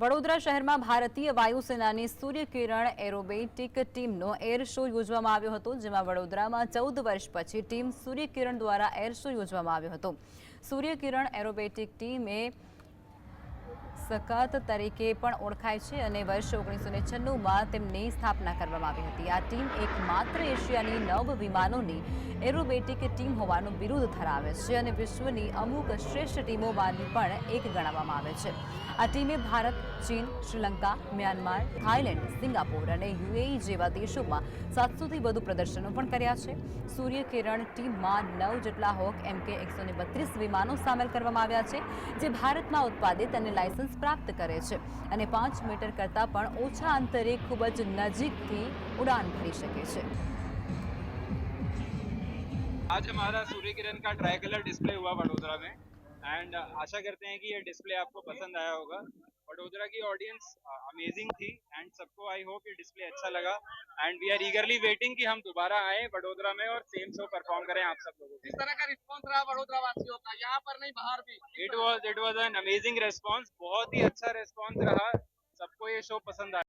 વડોદરા શહેરમાં ભારતીય વાયુસેનાની સૂર્યકિરણ એરોબેટિક ટીમનો એર શો યોજવામાં આવ્યો હતો, જેમાં વડોદરામાં ચૌદ વર્ષ પછી ટીમ સૂર્યકિરણ દ્વારા એર શો યોજવામાં આવ્યો હતો. સૂર્યકિરણ એરોબેટિક ટીમે સકાત તરીકે પણ ઓળખાય છે અને વર્ષ ઓગણીસો ને છન્નુંમાં તેમની સ્થાપના કરવામાં આવી હતી. આ ટીમ એકમાત્ર એશિયાની નવ વિમાનોની એરોબેટિક ટીમ હોવાનું બિરુદ ધરાવે છે અને વિશ્વની અમુક શ્રેષ્ઠ ટીમોમાંની પણ એક ગણવામાં આવે છે. આ ટીમે ભારત, ચીન, શ્રીલંકા, મ્યાનમાર, થાઇલેન્ડ, સિંગાપોર અને યુએઈ જેવા દેશોમાં સાતસોથી વધુ પ્રદર્શનો પણ કર્યા છે. સૂર્યકિરણ ટીમમાં નવ જેટલા હોક એમ કે એકસો બત્રીસ વિમાનો સામેલ કરવામાં આવ્યા છે, જે ભારતમાં ઉત્પાદિત અને લાયસન્સ પ્રાપ્ત કરે છે અને પાંચ મીટર કરતાં પણ ઓછા અંતરે ખૂબ જ નજીકથી ઉડાન ભરી શકે છે. आज हमारा सूर्य किरण का ट्राई कलर डिस्प्ले हुआ वडोदरा में एंड आशा करते हैं कि ये डिस्प्ले आपको पसंद आया होगा। वडोदरा की ऑडियंस अमेजिंग थी एंड सबको आई होप ये डिस्प्ले अच्छा लगा and we are eagerly waiting कि हम दोबारा आए वडोदरा में और सेम शो परफॉर्म करें आप सब लोगों किस तरह का रिस्पॉन्स रहा वडोदरा वासियों का यहाँ पर नहीं बाहर भी। It was it was an amazing response बहुत ही अच्छा रेस्पॉन्स रहा सबको ये शो पसंद आया।